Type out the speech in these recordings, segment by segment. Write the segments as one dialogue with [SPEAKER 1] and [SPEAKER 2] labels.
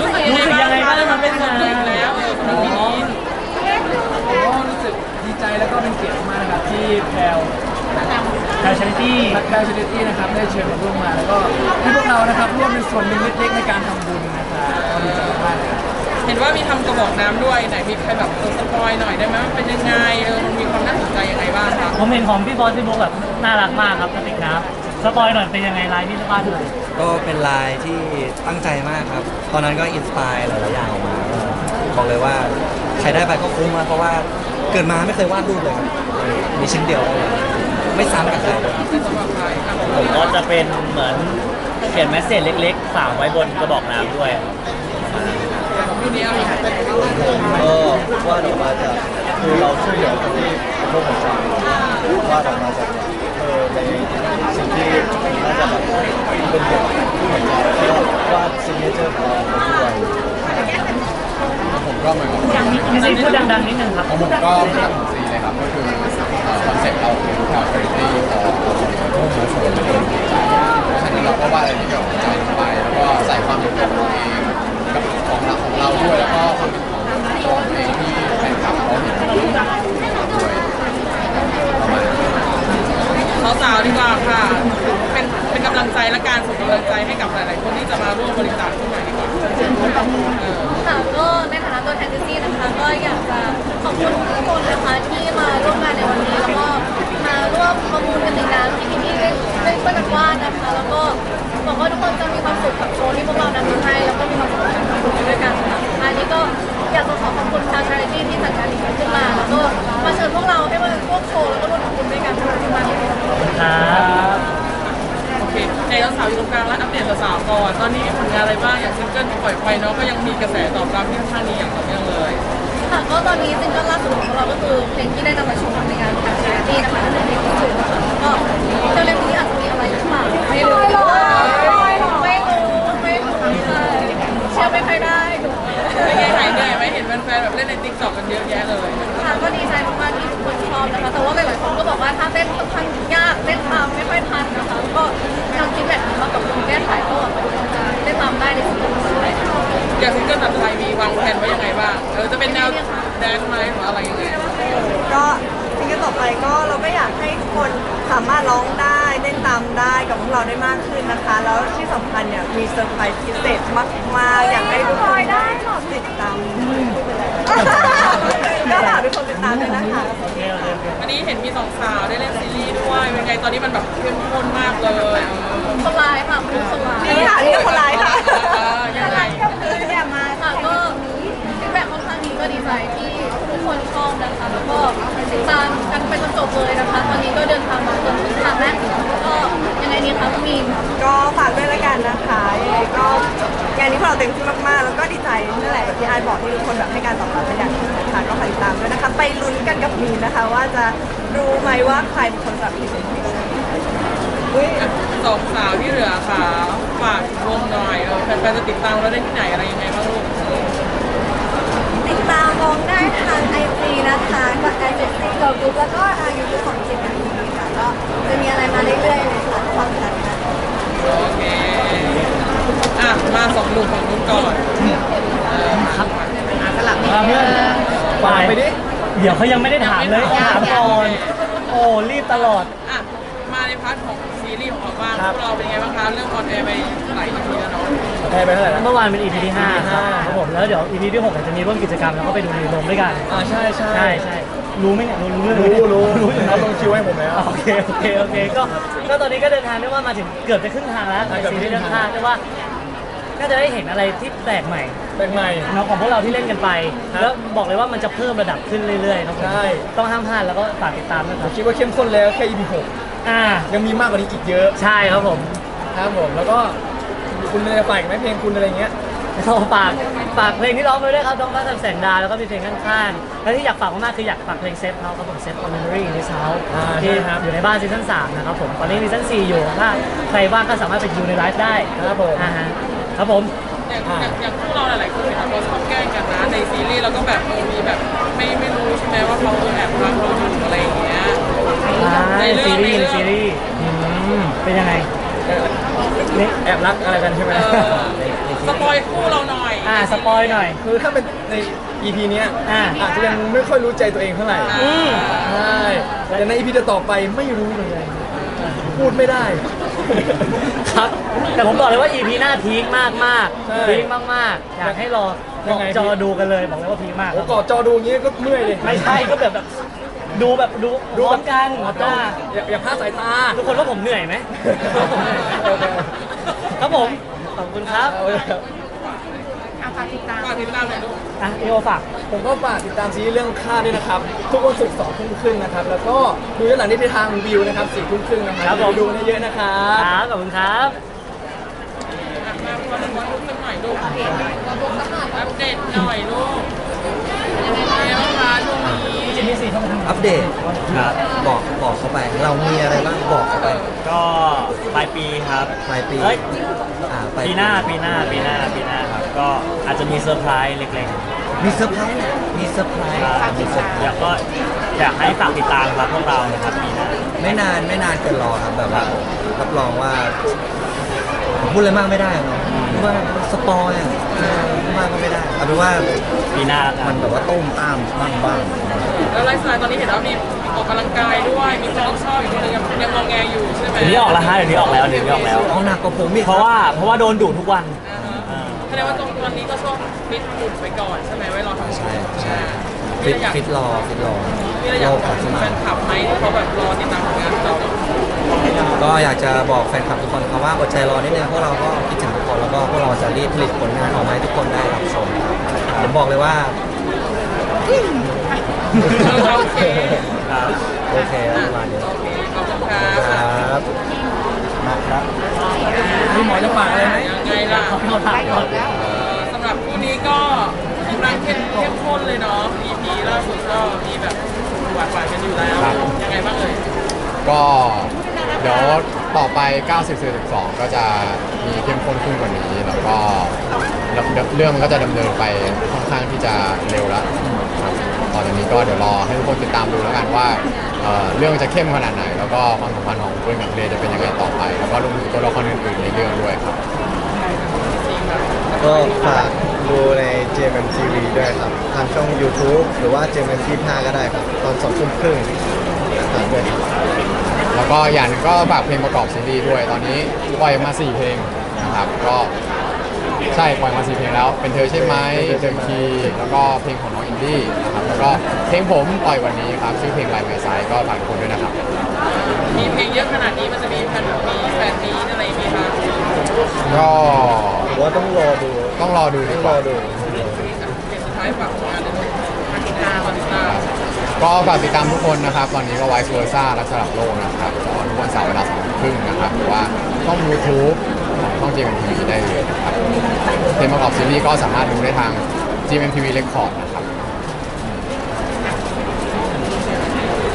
[SPEAKER 1] รู้สึกยังไงบ้างครับเป็นงาน
[SPEAKER 2] แล้วเออสำหรับปีนี้
[SPEAKER 3] ผมก็รู้สึกดีใจแล้วก็เป็นเกียรติมากนะครับที่แพลว
[SPEAKER 1] แคชชั่นตี้
[SPEAKER 3] นักแพลวชนิตี้นะครับได้เชิญมาร่วมงานแล้วก็ให้พวกเรานะครับร่วมเป็นส่วนหนึ่งเล็กๆในการทำบุญนะครับก็ดีใจมากๆเลยครับ
[SPEAKER 2] เห็นว่ามีทำกระบอกน้ำด้วยไหนมีใครแบบเออสปอยหน่อยได้ไหมว่าเป็นยังไงเออมันมีความน่าสนใจยังไงบ้างคะ
[SPEAKER 1] ผมเห็นของพี่บอสพี่บุ๊กแบบน่ารักมากครับกระติกน้ำ สปอยหน่อยเป็นยังไงลายพี่สปาดู
[SPEAKER 4] ก็เป็นลายที่ตั้งใจมากครับ ตอนนั้นก็อินสปายหลายๆอย่างออกมา บอกเลยว่าใครได้ไปก็คุ้มมากเพราะว่าเกิดมาไม่เคยวาดรูปเลยครับ มีชิ้นเดียวเลยไม่ซ้ำกับใครเลย
[SPEAKER 2] เป็นสำหรับใครครับ
[SPEAKER 5] ผมก็จะเป็นเหมือนเขียนแมสเซจเล็กๆฝากไว้บนกระบอกน้ำด้วย
[SPEAKER 2] รุ่นนี้อะไรคะ
[SPEAKER 4] ก็วาดออกมาจากคือเราช่วยเหลือคนที่เป็นโรคหัวใจวาดออกมาจากเออในสิ่งที่ น่าจะแบบเป็นเด็กที่หัวใจแล้วาดซิกเนเจอร์ของเราด้วย
[SPEAKER 6] ผมก็เหมือนกับ
[SPEAKER 1] พี่ซีพูดดังๆนิดนึงครับ
[SPEAKER 6] ผมก็เหมือนกับสีเลยครับก็คือคอนเซ็ปต์เราคือ charity for ผู้สูงอายุและคนหัวใจเพราะฉะนั้นเราก็วาดอะไรที่เกี่ยวกับใจลงไปแล้วก็ใส่ความเป็นตัวเองกับของเราของเราด้วยแล้วก็ความเป็นของตัวเองที่แฟนคลับเขาเห็นด้วยประมาณนี้
[SPEAKER 2] สาวๆดีกว่าค่ะ เป็นเป็นกำลังใจและการส่งกำลังใจให้กับหลายๆคนที่จะมาร่วมบริจาคขึ้นมาดีกว่าเออ
[SPEAKER 7] ค่ะก็ในฐานะตัวแทนดิสซี่นะคะ ก็อยากจะขอบคุณ ทุกคนนะคะที่มาร่วมงานในวันนี้แล้วก็มาร่วมประมูลกันในน้ำที่พี่ที่ได้ได้ช่วยกันวาดนะคะ แล้วก็หวังว่าทุกคนจะมีความสุขกับโชว์ที่พวกเรานำมาให้แล้วก็มีความสุขกับการทำบุญด้วยกันค่ะอันนี้ก็อยากจะขอขอบคุณชาวชาริตี้ที่จัดงานนี้ขึ้นมา แล้วก็มาเชิญพวกเราให้มาร่วมโชว์แล้วก็ร่วมทำบุญด้วยกันขอบคุณมากเลย
[SPEAKER 1] ครับ
[SPEAKER 2] โอเคในสาวอยู่ตรงกลางและอัปเดตสาวก่อน ตอนนี้มีผลงานอะไรบ้างอย่างซิงเกิลที่ปล่อยไปเนาะก็ยังมีกระแสตอบรับที่ค่อนข้างดีอย่างต่อ
[SPEAKER 7] ก็ตอนนี้ซิงเกิลล่าสุดของเราก็คือเพลงที่ได้นำมาโชว์ในงานแฟนชารตี้นะคะนั่นคือเพลงที่ถูกค่ะก็เร็วๆนี้อาจจะมีอะไรหรือเปล่าไม่รู้ไม่รู้ไม่รู้ไม่รู้ใช่เชื่อไม่ค่อยได้หนู
[SPEAKER 2] เป็นไงหายเหนื่อยไหมเห็นแฟนๆแบบเล่นในติ๊กต็อกกันเยอะแยะเลย
[SPEAKER 7] ค่ะก็ดีใจมากๆที่ทุกคนชอบนะคะแต่ว่าหลายๆคนก็บอกว่าถ้าเต้นค่อนข้างยากเต้นตามไม่ค่อยทันนะคะก็ทำฟีดแบ็กมากับคุณแก้ไขก็หวังว่าจะเต้นตามได้ในสิ่งที่
[SPEAKER 2] อยางซิงเกิลแบบไทยมีวางแผนไว้ยังไงบ้างเออจะเป็นแนว แดนซ์ไหมหรืออะไรยังไง
[SPEAKER 8] ก็ซิงเกิลต่อไปก็เราก็อยากให้ทุกคนสามารถร้องได้เต้นตามได้กับพวกเราได้มากขึ้นนะคะ แล้วที่สำคัญเนี่ยมีเซอร์ไพรส์พิเศษมากๆอยากให้ทุกคนได้ติดตามก็ฝากทุกคนติดตามด้วยนะคะ
[SPEAKER 1] โอเคโอเคโอเค
[SPEAKER 2] วันนี้เห็นมีสองสาวได้เล่นซีรีส์ด้วยเป็นไงตอนนี้มันแบบเข้มข้นมากเลย
[SPEAKER 7] คนร้ายค่ะคุณคนร้าย
[SPEAKER 8] นี่ค่ะนี่ก็คนร้ายค่ะ
[SPEAKER 2] เออยังไง
[SPEAKER 7] แบบมาค่ะก็ฟีดแบ็กค่อนข้างดีก็ดีใจที่ทุกคนชอบนะคะ แล้ว ก็ติดตามกันไปจนจบเลยนะคะ ตอนนี้ก็เดินทางมาจนถึงทางแรกก็ยังไงดีคะคุณมีน
[SPEAKER 8] ก็ฝากด้วยละกันนะคะยังไงก็งานนี้พวกเราเต็มที่มากๆ แล้วก็ดีใจนั่นแหละแบบที่อายบอกที่ทุกคนแบบให้การตอบรับเป็นอย่างดีนะคะก็ฝากติดตามด้วยนะคะ ไปลุ้นกันกับมีนนะคะ ว่าจะรู้ไหมว่าใครเป็นคนแบบพรีเซนต์เพลงอุ้ย
[SPEAKER 2] สองสาวที่เหลือค่ะฝากวงหน่อยเออแฟนๆจะติดตามเราได้ที่ไหนอะไรยังไงบ้างลูก
[SPEAKER 8] ติดตามมองได้ทางไอจี นะคะก็ไอจีเกิร์ลกรุ๊ปแล้วก็ทางยูทูบของจิตนาทีค่ะก็จะมีอะไรมาเรื่อยๆเลยค่ะฟังกันนะ
[SPEAKER 2] โอเคอะมาสองหนุ่มฝั่งนู้นก่อน
[SPEAKER 1] มาเพื่อนฝากไปดิเดี๋ยวเขายังไม่ได้ถามเลยถามก่อนโอ้รีบตลอด
[SPEAKER 2] อะมาในพาร์ทของซีรีส์ของเราบ้างพวกเราเป็นไงบ้างคะเรื่องออนแอร์ไปหลาย EP แล้วเนาะ
[SPEAKER 3] แพลวไปเท่าไหร่แล้ว
[SPEAKER 1] เมื่อวานเป็น EP ที่5ครับครับผมแล้วเดี๋ยว EP ที่6อาจจะมีร่วมกิจกรรมแล้วก็ไปดูในโรงด้วยกัน
[SPEAKER 3] อ่าใช่ใช่
[SPEAKER 1] ใช่ใช่รู้ไหมเนี่ยรู้รู้เรื่องไหม
[SPEAKER 3] รู้รู้
[SPEAKER 1] รู้อยู่
[SPEAKER 3] เขา
[SPEAKER 1] นะ
[SPEAKER 3] ลงคิวให้ผมแล้ว
[SPEAKER 1] โอเคโอเคโอเคก็ก็ตอนนี้ก็เดินทางได้ว่ามาถึงเกือบจะครึ่งทางแล้วใน
[SPEAKER 3] เกือบ
[SPEAKER 1] ซี
[SPEAKER 3] จะครึ่
[SPEAKER 1] รีส์เรื่อง
[SPEAKER 3] ง
[SPEAKER 1] ข้า
[SPEAKER 3] ทาง
[SPEAKER 1] งแต่ว่าก็จะได้เห็นอะไรที่แปลกใหม่
[SPEAKER 3] เป็นไง
[SPEAKER 1] เนาะของพวกเราที่เล่นกันไปแล้วบอกเลยว่ามันจะเพิ่มระดับขึ้นเรื่อยๆครับผม
[SPEAKER 3] ใช่
[SPEAKER 1] ต้องห้ามพลาดแล้วก็ฝากติดตามด้วยค
[SPEAKER 3] ผ
[SPEAKER 1] รับ
[SPEAKER 3] มคิดว่าเข้มข้นแล้วแค่ EP
[SPEAKER 1] อ่า
[SPEAKER 3] 6ยังมีมากกว่านี้อีกเยอะ
[SPEAKER 1] ใช่ครับผม
[SPEAKER 3] ครับผมแล้วก็ คุณเลยฝากอีกไหมเพลงคุณอะไรเงี้ย
[SPEAKER 1] เราฝากฝากเพลงที่ร้องไปด้วยครับต้องรักทำแสงดาวแล้วก็มีเพลงข้างๆแล้วที่อยากฝากมากๆคืออยากฝากเพลงเซฟเขาครับผมเซฟคอมเมนต์รีในเช้า
[SPEAKER 3] อ่า
[SPEAKER 1] ที่
[SPEAKER 3] ใช่ครับ
[SPEAKER 1] อยู่ในบ้านซีซั่น3นะครับผมตอนนี้ซีซั่น4อยู่ถ้าใครว่างก็สามารถไปดูในไลฟ์ได้
[SPEAKER 3] ครับผม
[SPEAKER 1] อ่าฮะครับผม
[SPEAKER 2] อย่างอย่างอย่างพวกเราหลายๆคนเนี่ยเราชอบแกล้งกันนะในซีรีส์เราก็แบบเออมีแบบไม่ไม่รู้ใช่ไหมว่าเขาแอบรักเราอยู่อะไรอย่างเงี้ยในเรื่อง
[SPEAKER 1] ซีรีส์
[SPEAKER 2] ในเรื่อง
[SPEAKER 1] ซีรีส์อืมเป็นยังไงนี่
[SPEAKER 3] แอบรักอะไรกันใช่ไหม
[SPEAKER 2] เออ
[SPEAKER 4] ในในซี
[SPEAKER 2] สปอยคู่เราหน่อย
[SPEAKER 1] อ่าสปอยหน่อย
[SPEAKER 3] คือถ้าเป็นใน EP เนี้ย
[SPEAKER 1] อ่า
[SPEAKER 3] อาจจะยังไม่ค่อยรู้ใจตัวเองเท่าไหร่
[SPEAKER 1] อืม
[SPEAKER 3] ใช่แต่ใน EP ต่อไปไม่รู้เหมือนกันพูดไม่ได้
[SPEAKER 1] ครับ แต่ผมบอกเลยว่า EP หน้าพีคมากมาก
[SPEAKER 3] ใช่
[SPEAKER 1] พีคมากมากๆอยากให้รอ
[SPEAKER 3] ยังไง
[SPEAKER 1] เกาะจอดูกันเลยบอกเลยว่าพีคมาก
[SPEAKER 3] โอ้กอดจอดูอย่างงี้ก็เมื่อยเลย
[SPEAKER 1] ไม่ใช่ก็แบบแบบ ดูแบบดู
[SPEAKER 3] ดู
[SPEAKER 1] พร้อมกัน
[SPEAKER 3] อ๋อต้องอย่าอย่าพลาดสายตา
[SPEAKER 1] ทุกคนว่าผมเหนื่อยไหม
[SPEAKER 3] โอเค
[SPEAKER 1] ครับผม ขอบคุณครับ
[SPEAKER 3] เอาเลยครับ
[SPEAKER 2] ฝากติดตามหน่อยลูก
[SPEAKER 1] อะพี่โอฝาก
[SPEAKER 3] ผมก็ฝากติดตามซีรีส์เรื่องค่าด้วยนะครับ ทุกวันศุกร์สองทุ่มครึ่งนะครับ แล้วก็ดูย้อนหลังได้ที่ทางวิวนะครับสี่ทุ่มครึ่งนะครับ
[SPEAKER 1] ครับผม
[SPEAKER 3] ดูกันเยอะๆนะครับ
[SPEAKER 1] ครับขอบคุณครับ
[SPEAKER 2] อะมาพอสปอยลูกสักหน่อยลูกอัปเดตหน่อยลูก
[SPEAKER 1] องทาง
[SPEAKER 4] อัปเดต
[SPEAKER 5] ครับ
[SPEAKER 4] บอกบอกเข้าไป เรามีอะไรบ้างบอกเข้าไป
[SPEAKER 5] ก็ปลายปีครับ
[SPEAKER 4] ปลายปี
[SPEAKER 5] เอ้ย
[SPEAKER 4] อ่าไป
[SPEAKER 5] ปีหน้าปีหน้าปีหน้าปีหน้าครับ ก็อาจจะมีเซอร์ไพรส์เล็ก
[SPEAKER 4] มีเซอร์ไพรส์มีเซอร์ไพร
[SPEAKER 5] ๆ
[SPEAKER 4] ส์
[SPEAKER 5] ครับมีเซอร์ไพรส์อยากก็อยากให้ฝากติดตามครับพวกเรานะครับปีหน้า
[SPEAKER 4] ไม่นานไม่นานเกินรอครับแบบว่ารับรองว่า ผมพูดอะไรมากไม่ได้เนอะเพราะว่าสปอยอะเออพูดมากก็ไม่ได้เอาเป็นว่า
[SPEAKER 5] ปีหน้าแล้วกั
[SPEAKER 4] มันนแบบว่าต้มตามบ้างบ้าง
[SPEAKER 2] แล้วไลฟ์สไตล์ตอนนี้เห็นว่ามีออกกำลังกายด้วย มีคนที่ชอบอีกคนนึงยังยังงอแงอยู่ใช่ไหม
[SPEAKER 5] เดี๋ยวนี้ออกแล้วฮะเดี๋ยวนี้ออกแล้วเดี๋ยวนี้ออกแล้ว
[SPEAKER 4] เอาหนักกว่าผมอีก
[SPEAKER 5] เพราะว่าเพราะว่าโดนดุทุกวัน
[SPEAKER 2] อ่าฮะแสดงว่าตรงตอนนี้ก็ช่วงฟิตหุ่นไปก่อนใช่ไหมไว้รอทำ
[SPEAKER 4] ใช่ใช่
[SPEAKER 2] มี
[SPEAKER 4] ฟิ
[SPEAKER 2] อะไรอยาก
[SPEAKER 4] ตฟิตรอฟิตรอ
[SPEAKER 2] มีอะไรอยาก
[SPEAKER 4] ร
[SPEAKER 2] บ
[SPEAKER 4] อ
[SPEAKER 2] อก
[SPEAKER 4] ขอส
[SPEAKER 2] แฟ
[SPEAKER 4] มาน
[SPEAKER 2] คลับไหมที่เขาแบบรอติดตามผลงานของเรา
[SPEAKER 4] ก็อยากจะบอกแฟนคลับทุกคนครับว่าอดใจรอนิดนึงพวกเราก็คิดถึงทุกคนแล้วก็พวกเราจะรีบผลิตผลงานออกมาให้ทุกคนได้รับชมผมบอกเลยว่า
[SPEAKER 2] โอเค
[SPEAKER 5] ครับ
[SPEAKER 4] โอเคประมาณนี้
[SPEAKER 2] โอเคขอบคุณครั
[SPEAKER 4] ครับมาครับ
[SPEAKER 3] มีหมอจะฝากอะไรไหม
[SPEAKER 2] ยังไงล่ะ
[SPEAKER 1] เราถ่ายก่อน
[SPEAKER 2] สำหรับคู่นี้ก็กำลังเข้มเข้มข้นเลยเนาะ EP ล่าสุดก็มีแบบหวานหวานๆกันอยู่แล้ว ยังไงบ้างเอ่ย
[SPEAKER 6] ก็ เดี๋ยวต่อไป 90 42 ก็จะมีเข้มข้นขึ้นกว่านี้ แล้วก็เรื่องมันก็จะดำเนินไปค่อนข้างที่จะเร็วแล้วครับตอนนี้ก็เดี๋ยวรอให้ทุกคนติดตามดูแล้วกันว่าเอ่อเรื่องจะเข้มขนาดไหน แล้วก็ความสัมพันธ์ของเพื่อนกับเลจะเป็นยังไงต่อไป แล้วก็รวมถึงตัวละครอื่นๆในเรื่องด้วยครับ
[SPEAKER 4] ก็ฝากดูใน JMTV ด้วยครับ ทางช่อง YouTube หรือว่า JMT5 ก็ได้ครับ ตอนสองทุ่มครึ่งฝากด้วยครับ
[SPEAKER 6] แล้วก็อย่างหนึงก็ฝากเพลงประกอบซีรีส์ด้วย ตอนนี้ปล่อยมา4เพลงนะครับก็ใช่ปล่อยมา4เพลงแล้ว เป็นเธอใช่ไหมเดิมทีแล้วก็เพลงของน้องอินดี้นะครับแล้วก็เพลงผมปล่อยวันนี้ครับชื่อเพลง By My Side ก็ฝากทุกคนด้วยนะครับ
[SPEAKER 2] มีเพลงเยอะขนาดนี้มันจะมีแฟนมีแฟนมีอะไรไหมคะ
[SPEAKER 6] ก็
[SPEAKER 4] ผมว่าต้องรอดู
[SPEAKER 6] ต้องรอดูดี
[SPEAKER 4] ต้อง
[SPEAKER 6] ก
[SPEAKER 4] ร
[SPEAKER 6] ว่า
[SPEAKER 4] อดู
[SPEAKER 2] เพลงสุดท้ายฝากผลงาน ก็ฝากติดตาม
[SPEAKER 6] ทุกคนนะครับ ตอนนี้ก็ไวซ์เวอร์ซ่าและสลับโลกนะครับทุกวันเสาร์เวลาสองครึ่งนะครับหรือว่าช่องยูทูบของช่องจีเอ็มทีวีได้เลยนะครับเทมงประกอบซีรีส์ก็สามารถดูได้ทาง GMTV Record นะครับ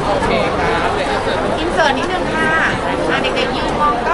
[SPEAKER 2] โอเคครับอินเสิร
[SPEAKER 9] ์ตนิดนึงค่ะเด็กๆยืนมองก็